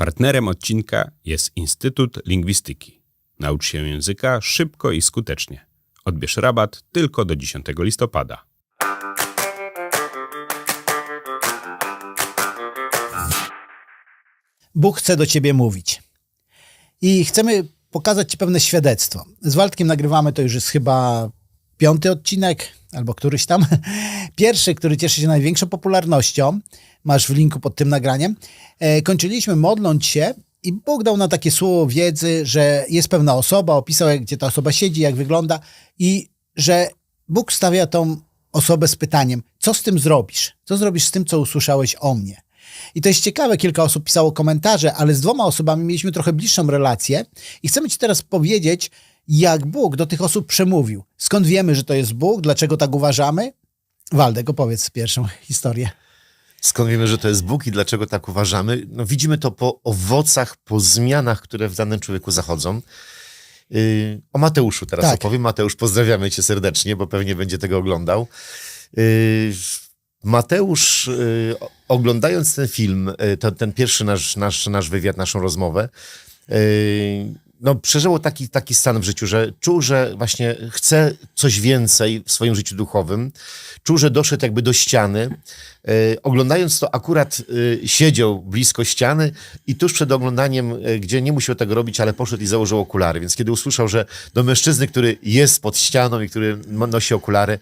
Partnerem odcinka jest Instytut Lingwistyki. Naucz się języka szybko i skutecznie. Odbierz rabat tylko do 10 listopada. Bóg chce do ciebie mówić. I chcemy pokazać ci pewne świadectwo. Z Waldkiem nagrywamy to już jest chyba piąty odcinek, albo któryś tam. Pierwszy, który cieszy się największą popularnością, masz w linku pod tym nagraniem. E, kończyliśmy modląc się i Bóg dał nam takie słowo wiedzy, że jest pewna osoba, opisał, jak- gdzie ta osoba siedzi, jak wygląda i że Bóg stawia tą osobę z pytaniem, co z tym zrobisz? Co zrobisz z tym, co usłyszałeś o mnie? I to jest ciekawe, kilka osób pisało komentarze, ale z dwoma osobami mieliśmy trochę bliższą relację i chcemy Ci teraz powiedzieć, jak Bóg do tych osób przemówił. Skąd wiemy, że to jest Bóg? Dlaczego tak uważamy? Waldek, opowiedz pierwszą historię. Skąd wiemy, że to jest Bóg i dlaczego tak uważamy? No, widzimy to po owocach, po zmianach, które w danym człowieku zachodzą. Yy, o Mateuszu teraz Tak. opowiem. Mateusz, pozdrawiamy cię serdecznie, bo pewnie będzie tego oglądał. Yy, Mateusz, yy, oglądając ten film, yy, to, ten pierwszy nasz, nasz, nasz wywiad, naszą rozmowę, yy, no, przeżyło taki, taki stan w życiu, że czuł, że właśnie chce coś więcej w swoim życiu duchowym. Czuł, że doszedł jakby do ściany. E, oglądając to, akurat e, siedział blisko ściany i tuż przed oglądaniem, e, gdzie nie musiał tego robić, ale poszedł i założył okulary. Więc kiedy usłyszał, że do mężczyzny, który jest pod ścianą i który nosi okulary,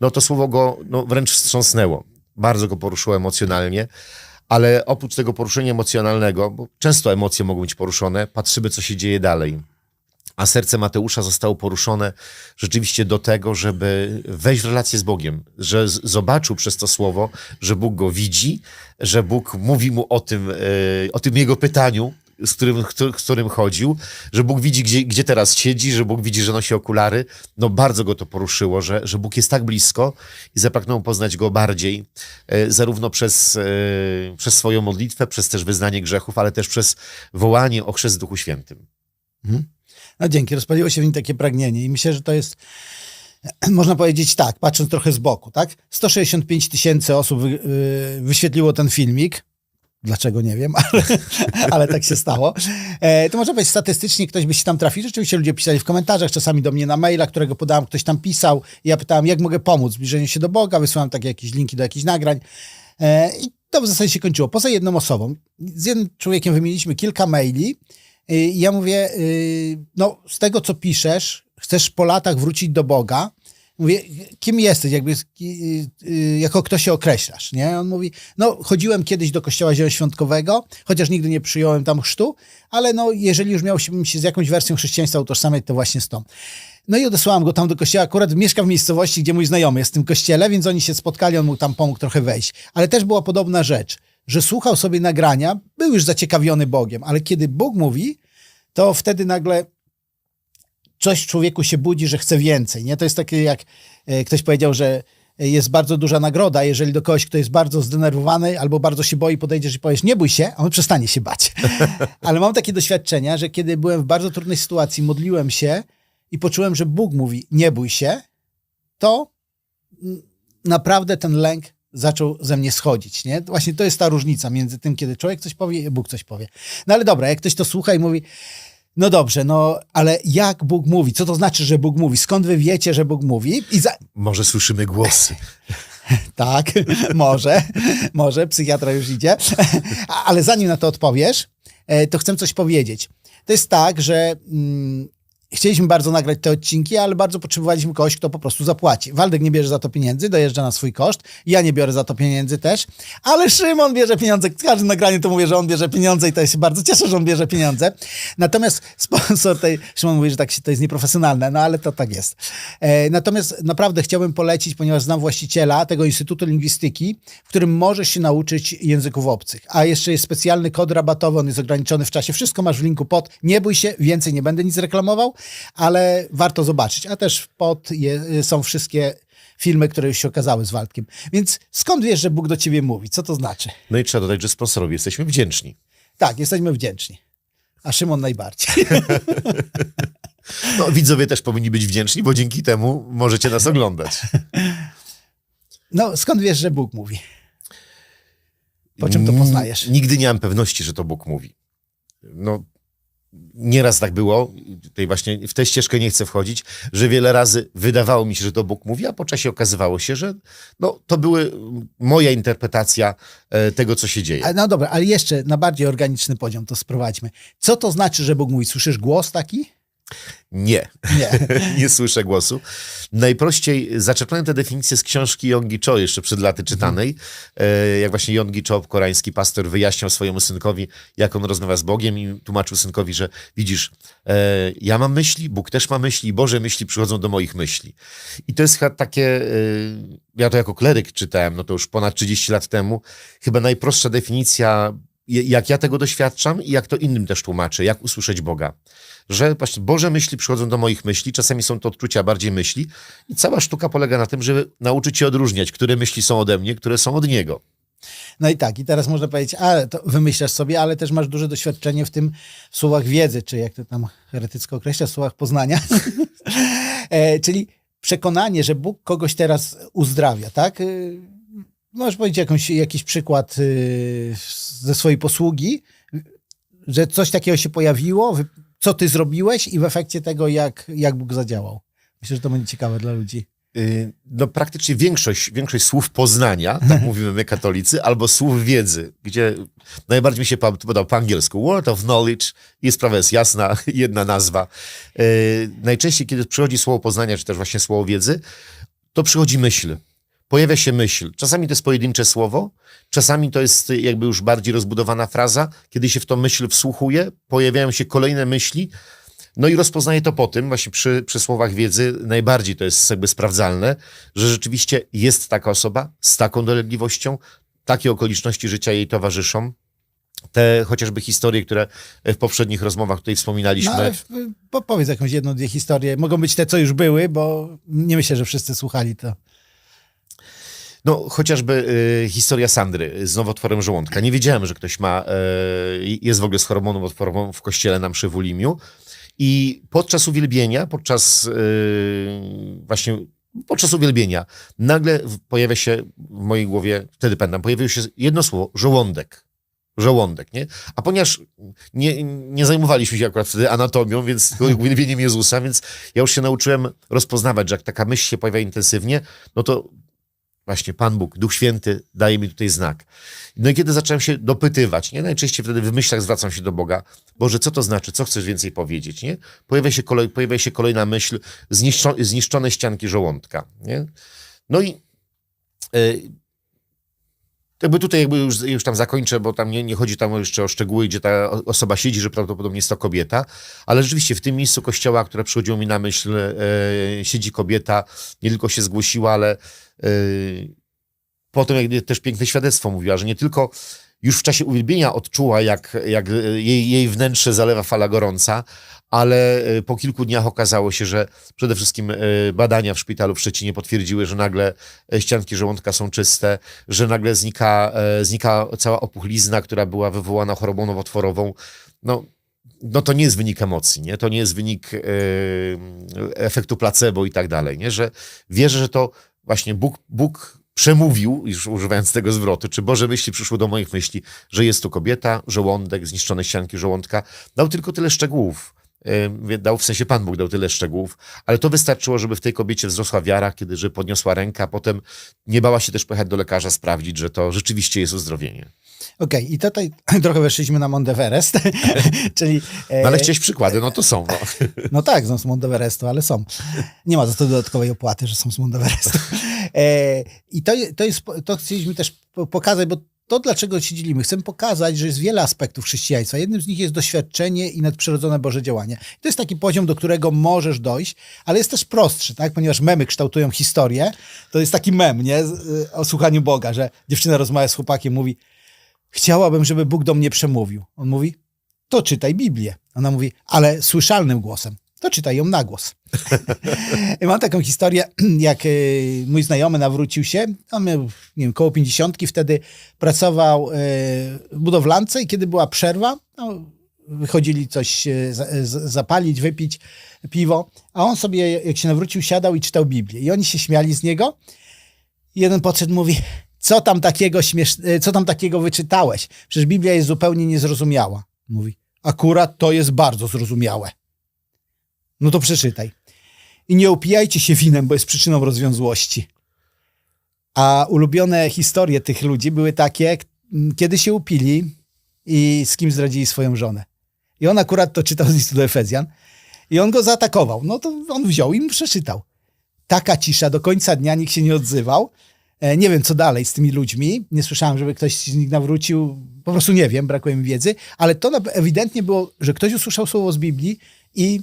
no to słowo go no, wręcz wstrząsnęło. Bardzo go poruszyło emocjonalnie. Ale oprócz tego poruszenia emocjonalnego, bo często emocje mogą być poruszone, patrzymy, co się dzieje dalej. A serce Mateusza zostało poruszone rzeczywiście do tego, żeby wejść w relację z Bogiem, że zobaczył przez to słowo, że Bóg go widzi, że Bóg mówi mu o tym, e, o tym jego pytaniu, z którym, któ- z którym chodził, że Bóg widzi, gdzie, gdzie teraz siedzi, że Bóg widzi, że nosi okulary. No bardzo go to poruszyło, że, że Bóg jest tak blisko i zapragnął poznać go bardziej, e, zarówno przez, e, przez swoją modlitwę, przez też wyznanie grzechów, ale też przez wołanie o chrzest Duchu Świętym. No dzięki, rozpaliło się w nim takie pragnienie i myślę, że to jest, można powiedzieć tak, patrząc trochę z boku, tak? 165 tysięcy osób y, wyświetliło ten filmik. Dlaczego nie wiem, ale, ale tak się stało. E, to można powiedzieć, statystycznie ktoś by się tam trafił. Rzeczywiście ludzie pisali w komentarzach, czasami do mnie na maila, którego podałem, ktoś tam pisał. Ja pytałem, jak mogę pomóc w zbliżeniu się do Boga, wysyłam takie jakieś linki do jakichś nagrań. E, I to w zasadzie się kończyło. Poza jedną osobą. Z jednym człowiekiem wymieniliśmy kilka maili. Y, I ja mówię, y, no z tego co piszesz, chcesz po latach wrócić do Boga. Mówię, kim jesteś, jakby, y, y, jako kto się określasz, nie? On mówi, no chodziłem kiedyś do kościoła zielonoświątkowego, chociaż nigdy nie przyjąłem tam chrztu, ale no jeżeli już miałbym się z jakąś wersją chrześcijaństwa utożsamiać, to właśnie z tą. No i odesłałam go tam do kościoła. Akurat mieszka w miejscowości, gdzie mój znajomy jest w tym kościele, więc oni się spotkali, on mu tam pomógł trochę wejść. Ale też była podobna rzecz, że słuchał sobie nagrania, był już zaciekawiony Bogiem, ale kiedy Bóg mówi, to wtedy nagle coś w człowieku się budzi, że chce więcej. Nie? To jest takie jak e, ktoś powiedział, że jest bardzo duża nagroda, jeżeli do kogoś, kto jest bardzo zdenerwowany albo bardzo się boi, podejdziesz i powiesz, nie bój się, on przestanie się bać. Ale mam takie doświadczenia, że kiedy byłem w bardzo trudnej sytuacji, modliłem się i poczułem, że Bóg mówi, nie bój się, to naprawdę ten lęk zaczął ze mnie schodzić. Nie? Właśnie to jest ta różnica między tym, kiedy człowiek coś powie i Bóg coś powie. No ale dobra, jak ktoś to słucha i mówi, no dobrze, no ale jak Bóg mówi? Co to znaczy, że Bóg mówi? Skąd wy wiecie, że Bóg mówi? I za... Może słyszymy głosy. Tak, może, może, psychiatra już idzie. Ale zanim na to odpowiesz, e, to chcę coś powiedzieć. To jest tak, że mm, chcieliśmy bardzo nagrać te odcinki, ale bardzo potrzebowaliśmy kogoś, kto po prostu zapłaci. Waldek nie bierze za to pieniędzy, dojeżdża na swój koszt. Ja nie biorę za to pieniędzy też, ale Szymon bierze pieniądze. W każdym nagraniu to mówię, że on bierze pieniądze i to ja się bardzo cieszę, że on bierze pieniądze. Natomiast sponsor tej, Szymon mówi, że tak się, to jest nieprofesjonalne, no ale to tak jest. E, natomiast naprawdę chciałbym polecić, ponieważ znam właściciela tego Instytutu Lingwistyki, w którym możesz się nauczyć języków obcych. A jeszcze jest specjalny kod rabatowy, on jest ograniczony w czasie. Wszystko masz w linku pod. Nie bój się, więcej nie będę nic reklamował, ale warto zobaczyć. A też pod je, są wszystkie filmy, które już się okazały z Waldkiem. Więc skąd wiesz, że Bóg do ciebie mówi? Co to znaczy? No i trzeba dodać, że sponsorowi jesteśmy wdzięczni. Tak, jesteśmy wdzięczni. A Szymon najbardziej. No, widzowie też powinni być wdzięczni, bo dzięki temu możecie nas oglądać. No, skąd wiesz, że Bóg mówi? Po czym to poznajesz? Nigdy nie mam pewności, że to Bóg mówi. no, nieraz tak było, tutaj właśnie w tę ścieżkę nie chcę wchodzić, że wiele razy wydawało mi się, że to Bóg mówi, a po czasie okazywało się, że no, to były moja interpretacja e, tego, co się dzieje. No dobra, ale jeszcze na bardziej organiczny poziom to sprowadźmy. Co to znaczy, że Bóg mówi? Słyszysz głos taki? Nie, Nie. nie słyszę głosu. Najprościej zaczerpnąłem tę definicję z książki Yonggi Cho, jeszcze przed laty czytanej, e, jak właśnie Yonggi Cho, koreański pastor, wyjaśniał swojemu synkowi, jak on rozmawia z Bogiem i tłumaczył synkowi, że widzisz, e, ja mam myśli, Bóg też ma myśli, Boże myśli przychodzą do moich myśli. I to jest chyba takie, e, ja to jako kleryk czytałem, no to już ponad 30 lat temu, chyba najprostsza definicja, jak ja tego doświadczam i jak to innym też tłumaczę, jak usłyszeć Boga że właśnie Boże myśli przychodzą do moich myśli, czasami są to odczucia bardziej myśli i cała sztuka polega na tym, żeby nauczyć się odróżniać, które myśli są ode mnie, które są od Niego. No i tak, i teraz można powiedzieć, ale to wymyślasz sobie, ale też masz duże doświadczenie w tym w słowach wiedzy, czy jak to tam heretycko określa, w słowach poznania. e, czyli przekonanie, że Bóg kogoś teraz uzdrawia, tak? Y, Możesz powiedzieć jakąś, jakiś przykład y, ze swojej posługi, że coś takiego się pojawiło, co ty zrobiłeś i w efekcie tego, jak, jak Bóg zadziałał. Myślę, że to będzie ciekawe dla ludzi. Yy, No praktycznie większość, większość słów poznania, tak mówimy my katolicy, albo słów wiedzy, gdzie najbardziej mi się podał po angielsku word of knowledge i sprawa jest jasna, jedna nazwa. Yy, Najczęściej, kiedy przychodzi słowo poznania, czy też właśnie słowo wiedzy, to przychodzi myśl. Pojawia się myśl. Czasami to jest pojedyncze słowo, czasami to jest jakby już bardziej rozbudowana fraza. Kiedy się w tą myśl wsłuchuje, pojawiają się kolejne myśli, no i rozpoznaję to po tym, właśnie przy, przy słowach wiedzy, najbardziej to jest jakby sprawdzalne, że rzeczywiście jest taka osoba z taką dolegliwością, takie okoliczności życia jej towarzyszą. Te chociażby historie, które w poprzednich rozmowach tutaj wspominaliśmy. No, po- powiedz jakąś jedną, dwie historie. Mogą być te, co już były, bo nie myślę, że wszyscy słuchali to. No, chociażby y, historia Sandry z nowotworem żołądka. Nie wiedziałem, że ktoś ma, y, jest w ogóle z chorobą nowotworową w kościele na mszy w Ulimiu. I podczas uwielbienia, podczas y, właśnie podczas uwielbienia, nagle pojawia się w mojej głowie, wtedy pamiętam, pojawiło się jedno słowo, żołądek. Żołądek, nie? A ponieważ nie, nie zajmowaliśmy się akurat wtedy anatomią, więc uwielbieniem Jezusa, więc ja już się nauczyłem rozpoznawać, że jak taka myśl się pojawia intensywnie, no to właśnie Pan Bóg, Duch Święty daje mi tutaj znak. No i kiedy zacząłem się dopytywać, nie? Najczęściej wtedy w myślach zwracam się do Boga. Boże, co to znaczy? Co chcesz więcej powiedzieć, nie? Pojawia się, kolej, pojawia się kolejna myśl, zniszczo, zniszczone ścianki żołądka, nie? No i y, jakby tutaj jakby już, już tam zakończę, bo tam nie, nie chodzi tam jeszcze o szczegóły, gdzie ta osoba siedzi, że prawdopodobnie jest to kobieta, ale rzeczywiście w tym miejscu kościoła, które przychodziło mi na myśl, e, siedzi kobieta, nie tylko się zgłosiła, ale potem jak też piękne świadectwo mówiła, że nie tylko już w czasie uwielbienia odczuła, jak, jak jej, jej wnętrze zalewa fala gorąca, ale e, po kilku dniach okazało się, że przede wszystkim e, badania w szpitalu w Szczecinie potwierdziły, że nagle ścianki żołądka są czyste, że nagle znika, znika cała opuchlizna, która była wywołana chorobą nowotworową. No, no to nie jest wynik emocji, nie? to nie jest wynik e, efektu placebo i tak dalej, nie? że wierzę, że to właśnie Bóg, Bóg przemówił, już używając tego zwrotu, czy Boże myśli przyszły do moich myśli, że jest tu kobieta, żołądek, zniszczone ścianki żołądka. Dał tylko tyle szczegółów. Mówię, Dał w sensie Pan Bóg dał tyle szczegółów, ale to wystarczyło, żeby w tej kobiecie wzrosła wiara, kiedy że podniosła rękę, a potem nie bała się też pojechać do lekarza sprawdzić, że to rzeczywiście jest uzdrowienie. Okej, i tutaj trochę weszliśmy na Mount Everest, czyli... e, No ale chciałeś przykłady, no to są. No. No tak, są z Mount Everestu, ale są. Nie ma za to dodatkowej opłaty, że są z Mount Everestu. E, I to, to, jest, to chcieliśmy też po- pokazać, bo to dlaczego się dzielimy. Chcemy pokazać, że jest wiele aspektów chrześcijaństwa. Jednym z nich jest doświadczenie i nadprzyrodzone Boże działanie. To jest taki poziom, do którego możesz dojść, ale jest też prostszy, tak? ponieważ memy kształtują historię. To jest taki mem nie? Y, o słuchaniu Boga, że dziewczyna rozmawia z chłopakiem, mówi chciałabym, żeby Bóg do mnie przemówił. On mówi, to czytaj Biblię. Ona mówi, ale słyszalnym głosem. To czytaj ją na głos. Mam taką historię, jak y, mój znajomy nawrócił się, on miał, nie wiem, koło pięćdziesiątki, wtedy pracował y, w budowlance i kiedy była przerwa, no, wychodzili coś y, zapalić, wypić piwo, a on sobie, jak się nawrócił, siadał i czytał Biblię. I oni się śmiali z niego. Jeden podszedł mówi, co tam takiego śmiesz... co tam takiego wyczytałeś? Przecież Biblia jest zupełnie niezrozumiała. Mówi, Akurat to jest bardzo zrozumiałe. No to przeczytaj. I nie upijajcie się winem, bo jest przyczyną rozwiązłości. A ulubione historie tych ludzi były takie, kiedy się upili i z kim zdradzili swoją żonę. I on akurat to czytał z listu do Efezjan. I on go zaatakował. No to on wziął i mu przeczytał. Taka cisza, do końca dnia nikt się nie odzywał. E, Nie wiem, co dalej z tymi ludźmi. Nie słyszałem, żeby ktoś z nich nawrócił. Po prostu nie wiem, brakuje mi wiedzy. Ale to ewidentnie było, że ktoś usłyszał słowo z Biblii i,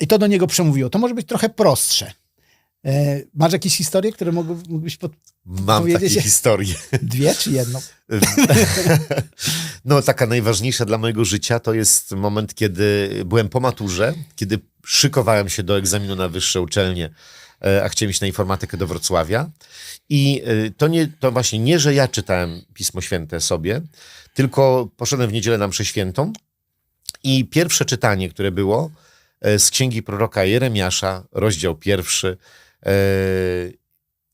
i to do niego przemówiło. To może być trochę prostsze. E, Masz jakieś historie, które mógł- mógłbyś pod... Mam Powiedzieć- takie historie. Dwie czy jedną? No, taka najważniejsza dla mojego życia to jest moment, kiedy byłem po maturze, kiedy szykowałem się do egzaminu na wyższe uczelnie, e, a chciałem iść na informatykę do Wrocławia. I e, to, nie, to właśnie nie, że ja czytałem Pismo Święte sobie, tylko poszedłem w niedzielę na mszę świętą i pierwsze czytanie, które było z księgi proroka Jeremiasza, rozdział pierwszy, e,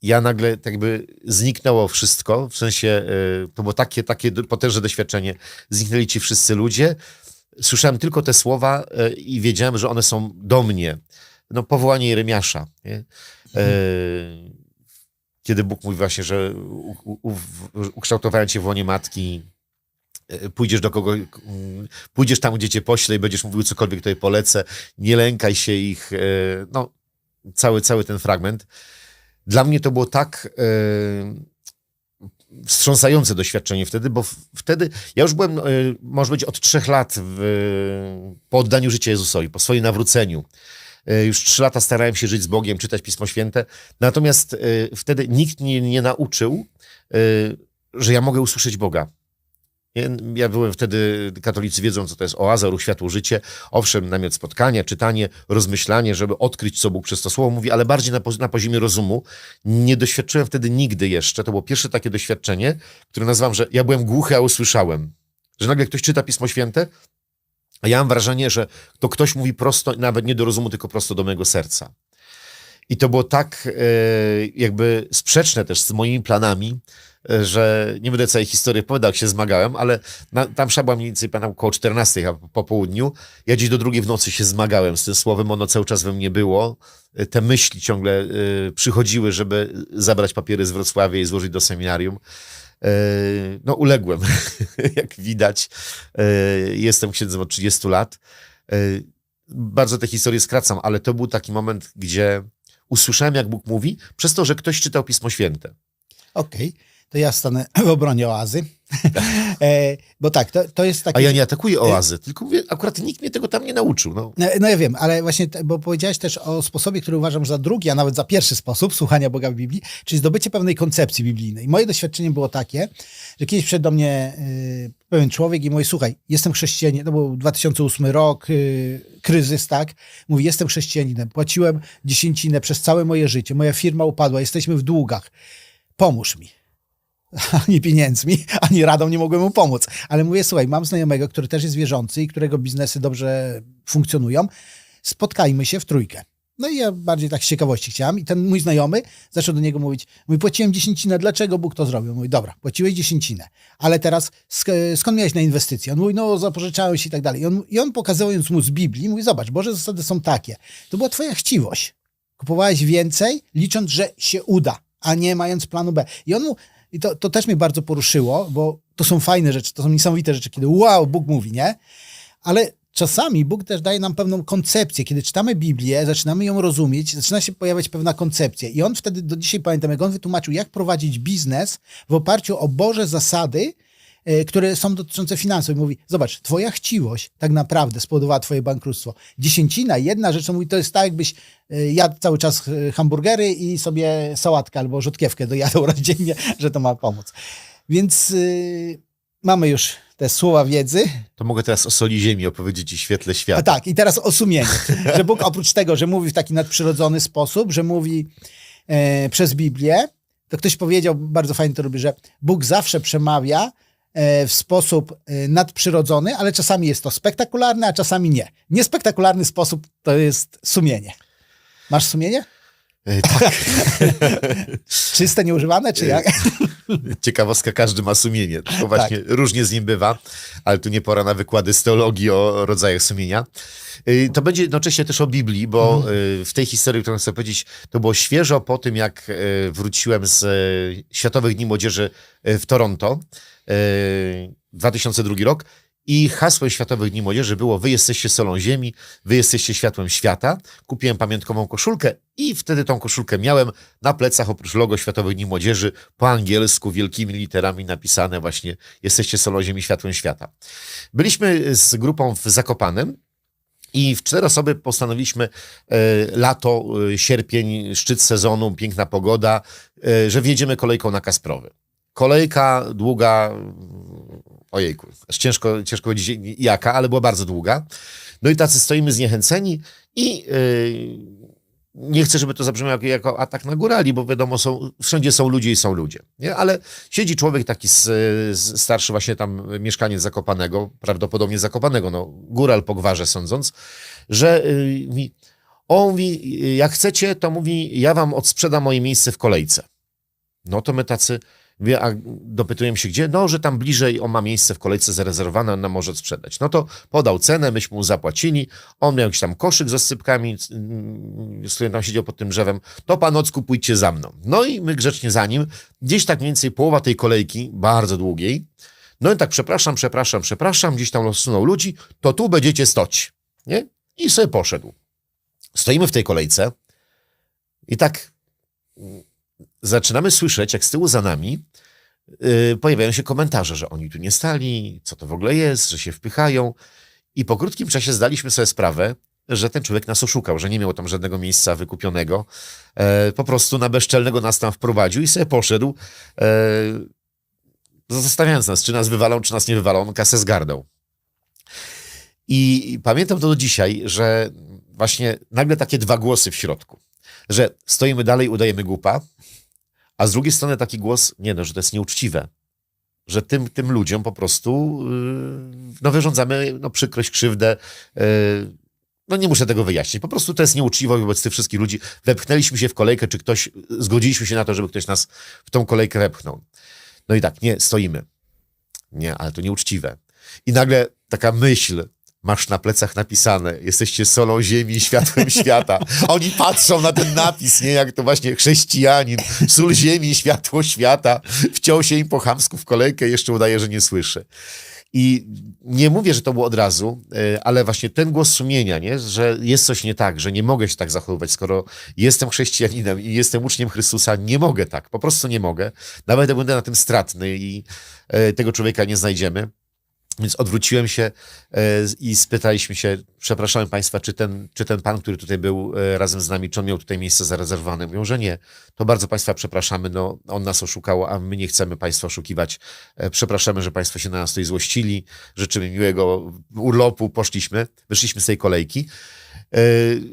ja nagle tak jakby zniknęło wszystko, w sensie e, to było takie, takie potężne doświadczenie. Zniknęli ci wszyscy ludzie. Słyszałem tylko te słowa e, i wiedziałem, że one są do mnie. No, powołanie Jeremiasza. Nie? E, kiedy Bóg mówi właśnie, że ukształtowałem cię w łonie matki, e, pójdziesz do kogo, pójdziesz tam, gdzie cię poślę i będziesz mówił cokolwiek tutaj polecę, nie lękaj się ich, e, no, cały, cały ten fragment. Dla mnie to było tak e, wstrząsające doświadczenie wtedy, bo wtedy ja już byłem, e, może być od trzech lat w, po oddaniu życia Jezusowi, po swoim nawróceniu. E, Już trzy lata starałem się żyć z Bogiem, czytać Pismo Święte. Natomiast e, wtedy nikt mnie nie nauczył, e, że ja mogę usłyszeć Boga. Ja- byłem wtedy, katolicy wiedzą, co to jest oaza, ruch światło, życie. Owszem, namiot spotkania, czytanie, rozmyślanie, żeby odkryć, co Bóg przez to słowo mówi, ale bardziej na, na poziomie rozumu. Nie doświadczyłem wtedy nigdy jeszcze. To było pierwsze takie doświadczenie, które nazywam, że ja byłem głuchy, a usłyszałem. Że nagle ktoś czyta Pismo Święte, a ja mam wrażenie, że to ktoś mówi prosto, nawet nie do rozumu, tylko prosto do mojego serca. I to było tak e, jakby sprzeczne też z moimi planami, że nie będę całej historii opowiadał, jak się zmagałem, ale na, tam msza była mniej więcej pamiętam, około 14 chyba po, po południu. Ja gdzieś do drugiej w nocy się zmagałem z tym słowem, ono cały czas we mnie było. E, Te myśli ciągle e, przychodziły, żeby zabrać papiery z Wrocławia i złożyć do seminarium. E, No, uległem, jak widać. E, Jestem księdzem od 30 lat. E, Bardzo te historie skracam, ale to był taki moment, gdzie usłyszałem, jak Bóg mówi, przez to, że ktoś czytał Pismo Święte. Okej, to ja stanę w obronie oazy. e, bo tak, to, to jest takie... A ja nie atakuję oazy, tylko mówię, akurat nikt mnie tego tam nie nauczył. No. No, no ja wiem, ale właśnie, bo powiedziałeś też o sposobie, który uważam za drugi, a nawet za pierwszy sposób słuchania Boga w Biblii, czyli zdobycie pewnej koncepcji biblijnej. Moje doświadczenie było takie, że kiedyś przyszedł do mnie y, pewien człowiek i mówi, słuchaj, jestem chrześcijaninem, to był 2008 rok, y, kryzys, tak? Mówi, jestem chrześcijaninem, płaciłem dziesięcinę przez całe moje życie, moja firma upadła, jesteśmy w długach, pomóż mi ani pieniędzmi, ani radą nie mogłem mu pomóc. Ale mówię, słuchaj, mam znajomego, który też jest wierzący i którego biznesy dobrze funkcjonują. Spotkajmy się w trójkę. No i ja bardziej tak z ciekawości chciałem. I ten mój znajomy zaczął do niego mówić, mówi, płaciłem dziesięcinę, dlaczego Bóg to zrobił? Mówi, dobra, płaciłeś dziesięcinę, ale teraz sk- skąd miałeś na inwestycje? On mówi, no zapożyczałem się i tak dalej. I on, I on pokazując mu z Biblii, mówi, zobacz, Boże zasady są takie. To była twoja chciwość. Kupowałeś więcej, licząc, że się uda, a nie mając planu B. I on mu, i to, to też mnie bardzo poruszyło, bo to są fajne rzeczy, to są niesamowite rzeczy, kiedy wow, Bóg mówi, nie? Ale czasami Bóg też daje nam pewną koncepcję. Kiedy czytamy Biblię, zaczynamy ją rozumieć, zaczyna się pojawiać pewna koncepcja. I on wtedy, do dzisiaj pamiętam, jak on wytłumaczył, jak prowadzić biznes w oparciu o Boże zasady, które są dotyczące finansów. I mówi, zobacz, twoja chciwość tak naprawdę spowodowała twoje bankructwo. Dziesięcina, jedna rzecz, mówi, to jest tak, jakbyś e, jadł cały czas e, hamburgery i sobie sałatkę albo rzutkiewkę dojadał raz dziennie, że to ma pomóc. Więc y, mamy już te słowa wiedzy. To mogę teraz o soli ziemi opowiedzieć i świetle A świata. tak, i teraz o sumieniu. Że Bóg oprócz tego, że mówi w taki nadprzyrodzony sposób, że mówi e, przez Biblię, to ktoś powiedział, bardzo fajnie to robi, że Bóg zawsze przemawia w sposób e, nadprzyrodzony, ale czasami jest to spektakularny, a czasami nie. Niespektakularny sposób to jest sumienie. Masz sumienie? E, Tak, Czyste, nieużywane, czy jak? ciekawostka, każdy ma sumienie. To właśnie różnie z nim bywa, ale tu nie pora na wykłady z teologii o rodzajach sumienia. Y, To będzie jednocześnie też o Biblii, bo y, w tej historii, którą chcę powiedzieć, to było świeżo po tym, jak wróciłem z Światowych Dni Młodzieży w Toronto, y, 2002 rok. I hasłem Światowych Dni Młodzieży było Wy jesteście solą ziemi, wy jesteście światłem świata. Kupiłem pamiątkową koszulkę i wtedy tą koszulkę miałem na plecach oprócz logo Światowych Dni Młodzieży po angielsku wielkimi literami napisane właśnie Jesteście solą ziemi, światłem świata. Byliśmy z grupą w Zakopanem i w cztery osoby postanowiliśmy e, lato, e, sierpień, szczyt sezonu, piękna pogoda, e, że wjedziemy kolejką na Kasprowy. Kolejka długa, ojejku, aż ciężko, ciężko powiedzieć jaka, ale była bardzo długa. No i tacy stoimy zniechęceni i yy, nie chcę, żeby to zabrzmiało jako, jako atak na górali, bo wiadomo, są, wszędzie są ludzie i są ludzie. Nie? Ale siedzi człowiek taki z, z starszy właśnie tam mieszkaniec Zakopanego, prawdopodobnie Zakopanego, no góral po gwarze sądząc, że yy, on mówi, jak chcecie, to mówi, ja wam odsprzedam moje miejsce w kolejce. No to my tacy, a dopytujemy się gdzie? No, że tam bliżej on ma miejsce w kolejce zarezerwowane, on nam może sprzedać. No to podał cenę, myśmy mu zapłacili, on miał jakiś tam koszyk z osypkami, mm, z którym tam siedział pod tym drzewem, to panocku pójdźcie za mną. No i my grzecznie za nim, gdzieś tak mniej więcej połowa tej kolejki, bardzo długiej, no i tak przepraszam, przepraszam, przepraszam, gdzieś tam rozsunął ludzi, to tu będziecie stoć, nie? I sobie poszedł. Stoimy w tej kolejce i tak zaczynamy słyszeć, jak z tyłu za nami yy, pojawiają się komentarze, że oni tu nie stali, co to w ogóle jest, że się wpychają. I po krótkim czasie zdaliśmy sobie sprawę, że ten człowiek nas oszukał, że nie miał tam żadnego miejsca wykupionego. E, po prostu na bezczelnego nas tam wprowadził i sobie poszedł, e, zastanawiając nas, czy nas wywalą, czy nas nie wywalą. On kasę zgarnął. I pamiętam to do dzisiaj, że właśnie nagle takie dwa głosy w środku. Że stoimy dalej, udajemy głupa, a z drugiej strony taki głos, nie no, że to jest nieuczciwe. Że tym, tym ludziom po prostu yy, no, wyrządzamy no, przykrość, krzywdę. Yy, no nie muszę tego wyjaśnić. Po prostu to jest nieuczciwe wobec tych wszystkich ludzi. Wepchnęliśmy się w kolejkę, czy ktoś, zgodziliśmy się na to, żeby ktoś nas w tą kolejkę wepchnął. No i tak, nie, stoimy. Nie, ale to nieuczciwe. I nagle taka myśl, masz na plecach napisane, jesteście solą ziemi i światłem świata. Oni patrzą na ten napis, nie, jak to właśnie chrześcijanin, sól ziemi, światło świata, wciął się im po chamsku w kolejkę, jeszcze udaje, że nie słyszy. I nie mówię, że to było od razu, e, ale właśnie ten głos sumienia, nie? że jest coś nie tak, że nie mogę się tak zachowywać, skoro jestem chrześcijaninem i jestem uczniem Chrystusa, nie mogę tak, po prostu nie mogę. Nawet będę na tym stratny i e, tego człowieka nie znajdziemy. Więc odwróciłem się e, i spytaliśmy się, przepraszamy Państwa, czy ten, czy ten pan, który tutaj był e, razem z nami, czy on miał tutaj miejsce zarezerwowane? Mówią, że nie. To bardzo Państwa przepraszamy, no on nas oszukał, a my nie chcemy Państwa oszukiwać. E, Przepraszamy, że Państwo się na nas tutaj złościli. Życzymy miłego urlopu. Poszliśmy, wyszliśmy z tej kolejki.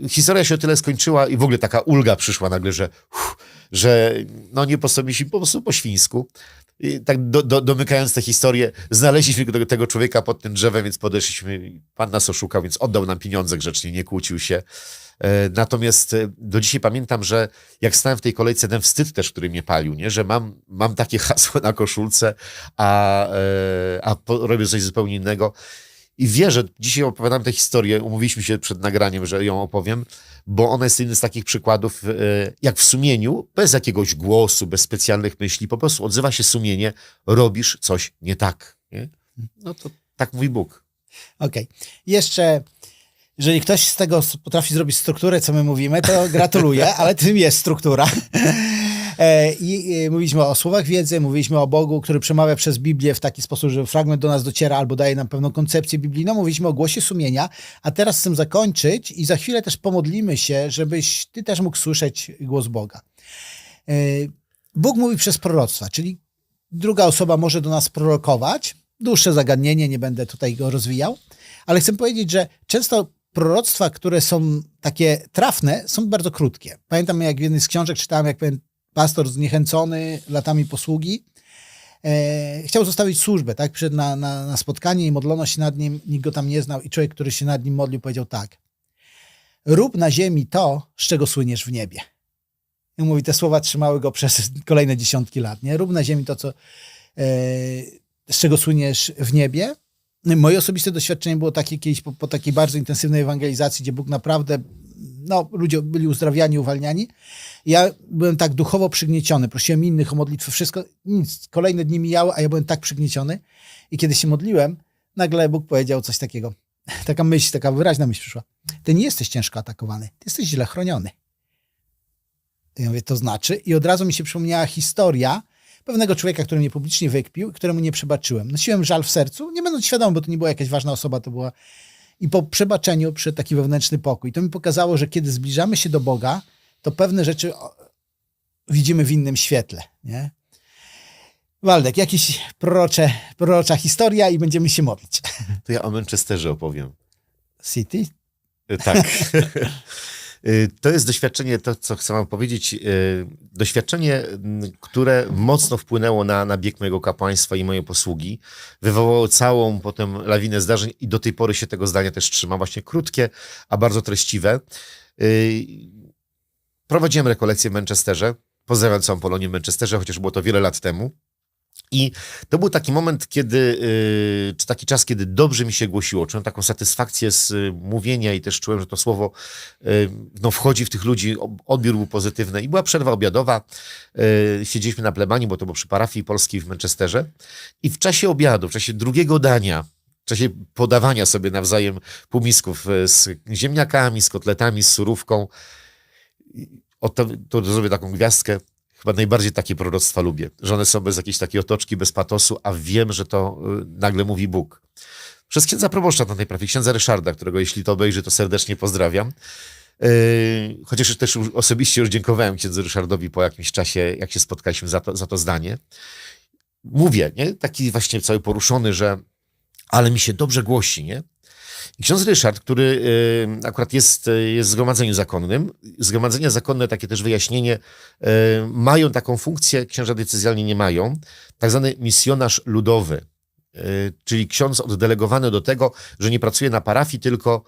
Historia się o tyle skończyła i w ogóle taka ulga przyszła nagle, że, uff, że no nie postawiliśmy po prostu po świńsku. I tak do, do, domykając tę historię, znaleźliśmy tego, tego człowieka pod tym drzewem, więc podeszliśmy. Pan nas oszukał, więc oddał nam pieniądze grzecznie, nie kłócił się. E, Natomiast e, do dzisiaj pamiętam, że jak stałem w tej kolejce, ten wstyd też, który mnie palił, nie? że mam, mam takie hasło na koszulce, a, e, a robię coś zupełnie innego. I wierzę, dzisiaj opowiadam tę historię, umówiliśmy się przed nagraniem, że ją opowiem, bo ona jest jednym z takich przykładów, e, jak w sumieniu, bez jakiegoś głosu, bez specjalnych myśli, po prostu odzywa się sumienie, robisz coś nie tak. Nie? No to tak mówi Bóg. Okej. Jeszcze, jeżeli ktoś z tego potrafi zrobić strukturę, co my mówimy, to gratuluję, ale tym jest struktura. E, I e, mówiliśmy o słowach wiedzy, mówiliśmy o Bogu, który przemawia przez Biblię w taki sposób, że fragment do nas dociera albo daje nam pewną koncepcję biblijną. Mówiliśmy o głosie sumienia, a teraz chcę zakończyć i za chwilę też pomodlimy się, żebyś ty też mógł słyszeć głos Boga. E, Bóg mówi przez proroctwa, czyli druga osoba może do nas prorokować. Dłuższe zagadnienie, nie będę tutaj go rozwijał, ale chcę powiedzieć, że często proroctwa, które są takie trafne, są bardzo krótkie. Pamiętam, jak w jednej z książek czytałem, jak pewien pastor zniechęcony latami posługi e, chciał zostawić służbę, tak? Przyszedł na, na, na spotkanie i modlono się nad nim, nikt go tam nie znał i człowiek, który się nad nim modlił, powiedział tak. Rób na ziemi to, z czego słyniesz w niebie. I mówi, te słowa trzymały go przez kolejne dziesiątki lat, nie? Rób na ziemi to, co, e, z czego słyniesz w niebie. Moje osobiste doświadczenie było takie kiedyś po, po takiej bardzo intensywnej ewangelizacji, gdzie Bóg naprawdę, no, ludzie byli uzdrawiani, uwalniani. Ja byłem tak duchowo przygnieciony, prosiłem innych o modlitwę, wszystko, nic, kolejne dni mijały, a ja byłem tak przygnieciony. I kiedy się modliłem, nagle Bóg powiedział coś takiego. Taka myśl, taka wyraźna myśl przyszła. Ty nie jesteś ciężko atakowany, ty jesteś źle chroniony. Ja mówię, to znaczy? I od razu mi się przypomniała historia pewnego człowieka, który mnie publicznie wykpił, któremu nie przebaczyłem. Nosiłem żal w sercu, nie będąc świadomy, bo to nie była jakaś ważna osoba, to była... I po przebaczeniu przyszedł taki wewnętrzny pokój. To mi pokazało, że kiedy zbliżamy się do Boga, to pewne rzeczy widzimy w innym świetle, nie? Waldek, jakieś prorocze, prorocza historia i będziemy się modlić. To ja o Manchesterze opowiem. City? Y, Tak. Y, To jest doświadczenie, to co chcę wam powiedzieć, y, doświadczenie, mm, które mocno wpłynęło na, na bieg mojego kapłaństwa i moje posługi. Wywołało całą potem lawinę zdarzeń i do tej pory się tego zdania też trzyma. Właśnie krótkie, a bardzo treściwe. Y, Prowadziłem rekolekcję w Manchesterze. Pozdrawiam całą Polonię w Manchesterze, chociaż było to wiele lat temu. I to był taki moment, kiedy, y, czy taki czas, kiedy dobrze mi się głosiło. Czułem taką satysfakcję z y, mówienia i też czułem, że to słowo y, no, wchodzi w tych ludzi, odbiór był pozytywny. I była przerwa obiadowa. Siedzieliśmy na plebanii, bo to było przy parafii polskiej w Manchesterze. I w czasie obiadu, w czasie drugiego dania, w czasie podawania sobie nawzajem półmisków z ziemniakami, z kotletami, z surówką, to, to zrobię taką gwiazdkę. Chyba najbardziej takie proroctwa lubię, że one są bez jakiejś takiej otoczki, bez patosu, a wiem, że to y, nagle mówi Bóg. Przez księdza proboszcza na tej prawie, księdza Ryszarda, którego jeśli to obejrzy, to serdecznie pozdrawiam. Yy, chociaż też osobiście już dziękowałem księdzu Ryszardowi po jakimś czasie, jak się spotkaliśmy za to, za to zdanie. Mówię, nie? Taki właśnie cały poruszony, że ale mi się dobrze głosi, nie? Ksiądz Ryszard, który y, akurat jest, y, jest w zgromadzeniu zakonnym, zgromadzenia zakonne, takie też wyjaśnienie, y, mają taką funkcję, księża decyzjalnie nie mają, tak zwany misjonarz ludowy, czyli ksiądz oddelegowany do tego, że nie pracuje na parafii, tylko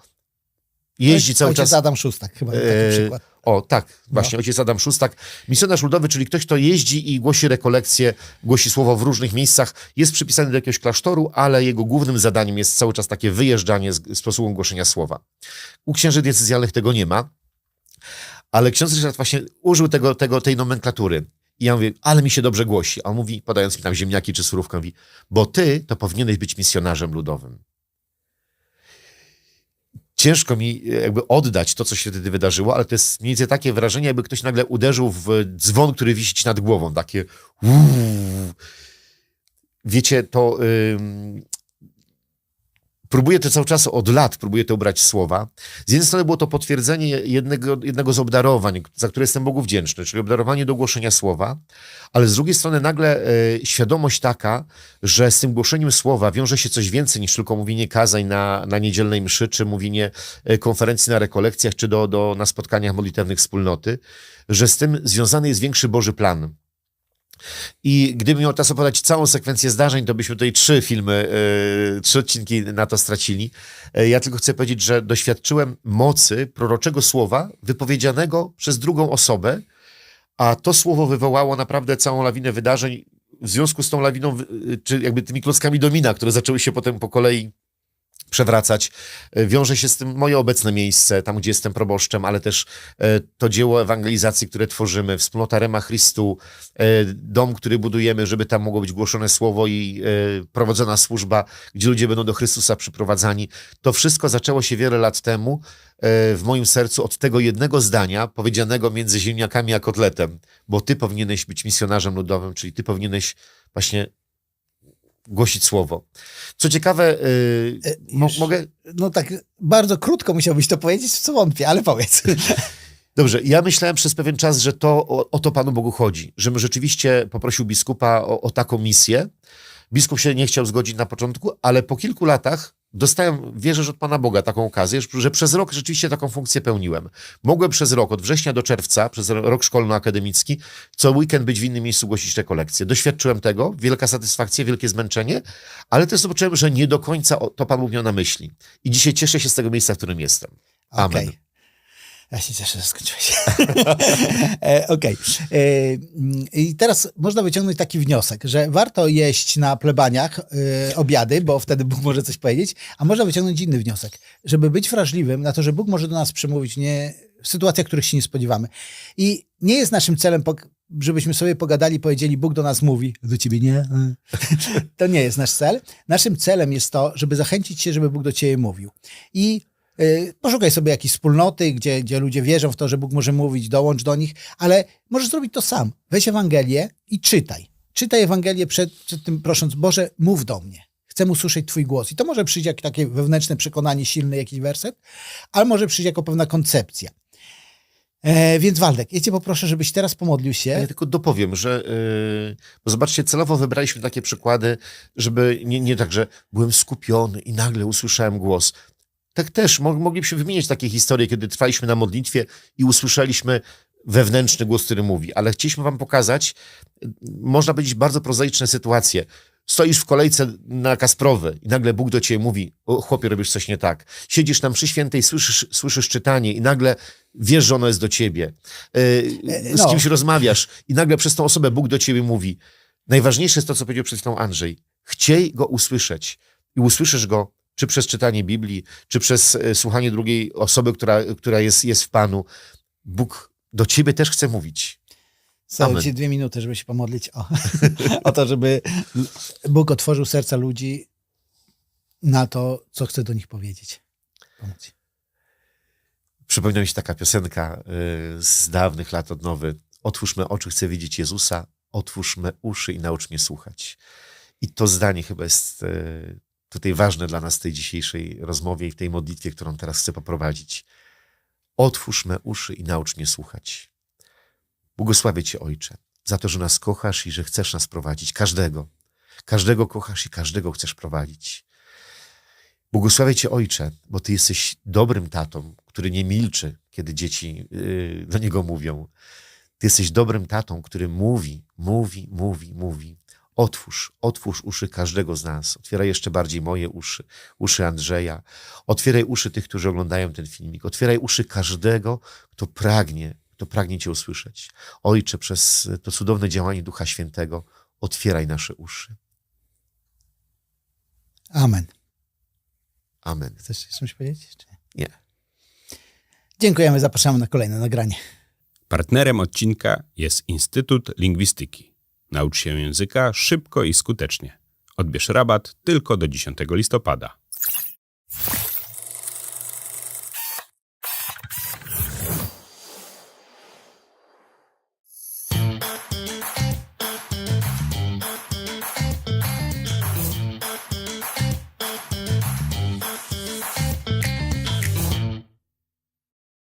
jeździ cały Ojciec czas... Adam Szóstak, chyba taki Eee, przykład. O, tak, właśnie, ojciec Adam Szóstak. Misjonarz ludowy, czyli ktoś, kto jeździ i głosi rekolekcje, głosi słowo w różnych miejscach, jest przypisany do jakiegoś klasztoru, ale jego głównym zadaniem jest cały czas takie wyjeżdżanie z, posługą głoszenia słowa. U księży decyzjalnych tego nie ma, ale ksiądz Ryszard właśnie użył tego, tego, tej nomenklatury. I ja mówię, ale mi się dobrze głosi. A on mówi, podając mi tam ziemniaki czy surówkę, mówi, bo ty to powinieneś być misjonarzem ludowym ciężko mi e, jakby oddać to, co się wtedy wydarzyło, ale to jest mniej więcej takie wrażenie, jakby ktoś nagle uderzył w dzwon, który wisi ci nad głową. Takie uuu. Wiecie, to ym, próbuję to cały czas od lat, próbuję to ubrać słowa. Z jednej strony było to potwierdzenie jednego, jednego z obdarowań, za które jestem Bogu wdzięczny, czyli obdarowanie do głoszenia słowa, ale z drugiej strony nagle e, świadomość taka, że z tym głoszeniem słowa wiąże się coś więcej niż tylko mówienie kazań na, na niedzielnej mszy, czy mówienie e, konferencji na rekolekcjach, czy do, do, na spotkaniach modlitewnych wspólnoty, że z tym związany jest większy Boży plan. I gdybym miał teraz opowiadać całą sekwencję zdarzeń, to byśmy tutaj trzy filmy, e, trzy odcinki na to stracili. E, ja tylko chcę powiedzieć, że doświadczyłem mocy proroczego słowa wypowiedzianego przez drugą osobę, a to słowo wywołało naprawdę całą lawinę wydarzeń. W związku z tą lawiną, wy- czy jakby tymi klockami domina, które zaczęły się potem po kolei przewracać. E, Wiąże się z tym moje obecne miejsce, tam gdzie jestem proboszczem, ale też e, to dzieło ewangelizacji, które tworzymy, wspólnota Rema Christu, e, dom, który budujemy, żeby tam mogło być głoszone słowo i prowadzona służba, gdzie ludzie będą do Chrystusa przyprowadzani. To wszystko zaczęło się wiele lat temu w moim sercu od tego jednego zdania, powiedzianego między ziemniakami a kotletem, bo ty powinieneś być misjonarzem ludowym, czyli ty powinieneś właśnie głosić słowo. Co ciekawe, yy, mo- już- mogę... No tak bardzo krótko musiałbyś to powiedzieć, w co wątpię, ale powiedz. Dobrze, ja myślałem przez pewien czas, że to o, o to Panu Bogu chodzi, żebym rzeczywiście poprosił biskupa o, o taką misję. Biskup się nie chciał zgodzić na początku, ale po kilku latach dostałem, wierzę, że od Pana Boga taką okazję, że- przez rok rzeczywiście taką funkcję pełniłem. Mogłem przez rok, od września do czerwca, przez ro- rok szkolno-akademicki, co weekend być w innym miejscu głosić rekolekcje. Doświadczyłem tego, wielka satysfakcja, wielkie zmęczenie, ale też zobaczyłem, że nie do końca to Pan miał na myśli. I dzisiaj cieszę się z tego miejsca, w którym jestem. Amen. Okej. Ja się cieszę, że skończyłeś. e, Okej. E, mm, I teraz można wyciągnąć taki wniosek, że warto jeść na plebaniach e, obiady, bo wtedy Bóg może coś powiedzieć, a można wyciągnąć inny wniosek, żeby być wrażliwym na to, że Bóg może do nas przemówić nie, w sytuacjach, których się nie spodziewamy. I nie jest naszym celem, żebyśmy sobie pogadali powiedzieli, Bóg do nas mówi, do ciebie nie. to nie jest nasz cel. Naszym celem jest to, żeby zachęcić się, żeby Bóg do ciebie mówił. I poszukaj sobie jakiejś wspólnoty, gdzie, gdzie ludzie wierzą w to, że Bóg może mówić, dołącz do nich, ale możesz zrobić to sam. Weź Ewangelię i czytaj. Czytaj Ewangelię przed, przed tym prosząc, Boże, mów do mnie. Chcę usłyszeć Twój głos. I to może przyjść jak takie wewnętrzne przekonanie, silny jakiś werset, ale może przyjść jako pewna koncepcja. E, więc Waldek, ja Cię poproszę, żebyś teraz pomodlił się. Ja tylko dopowiem, że yy, bo zobaczcie, celowo wybraliśmy takie przykłady, żeby nie, nie tak, że byłem skupiony i nagle usłyszałem głos. Tak też mo- moglibyśmy wymienić takie historie, kiedy trwaliśmy na modlitwie i usłyszeliśmy wewnętrzny głos, który mówi, ale chcieliśmy wam pokazać, można powiedzieć, bardzo prozaiczne sytuacje. Stoisz w kolejce na Kasprowy i nagle Bóg do ciebie mówi, o chłopie, robisz coś nie tak. Siedzisz na mszy świętej, słyszysz, słyszysz czytanie i nagle wiesz, że ono jest do ciebie. Yy, z no. kimś rozmawiasz i nagle przez tą osobę Bóg do ciebie mówi. Najważniejsze jest to, co powiedział przed chwilą Andrzej. Chciej go usłyszeć i usłyszysz go czy przez czytanie Biblii, czy przez e, słuchanie drugiej osoby, która, która jest, jest w Panu. Bóg do ciebie też chce mówić. Są ci dwie minuty, żeby się pomodlić o, o to, żeby Bóg otworzył serca ludzi na to, co chce do nich powiedzieć. Pomóc. Przypomina mi się taka piosenka y, z dawnych lat od nowy. Otwórzmy oczy, chcę widzieć Jezusa, otwórzmy uszy i naucz mnie słuchać. I to zdanie chyba jest y, tutaj ważne dla nas w tej dzisiejszej rozmowie i w tej modlitwie, którą teraz chcę poprowadzić. Otwórz me uszy i naucz mnie słuchać. Błogosławię Cię, Ojcze, za to, że nas kochasz i że chcesz nas prowadzić. Każdego. Każdego kochasz i każdego chcesz prowadzić. Błogosławię Cię, Ojcze, bo Ty jesteś dobrym tatą, który nie milczy, kiedy dzieci yy, do Niego mówią. Ty jesteś dobrym tatą, który mówi, mówi, mówi, mówi. Otwórz, otwórz uszy każdego z nas. Otwieraj jeszcze bardziej moje uszy, uszy Andrzeja. Otwieraj uszy tych, którzy oglądają ten filmik. Otwieraj uszy każdego, kto pragnie, kto pragnie Cię usłyszeć. Ojcze, przez to cudowne działanie Ducha Świętego, otwieraj nasze uszy. Amen. Amen. Chcesz coś powiedzieć? Czy? Nie. Dziękujemy, zapraszamy na kolejne nagranie. Partnerem odcinka jest Instytut Lingwistyki. Naucz się języka szybko i skutecznie. Odbierz rabat tylko do 10 listopada.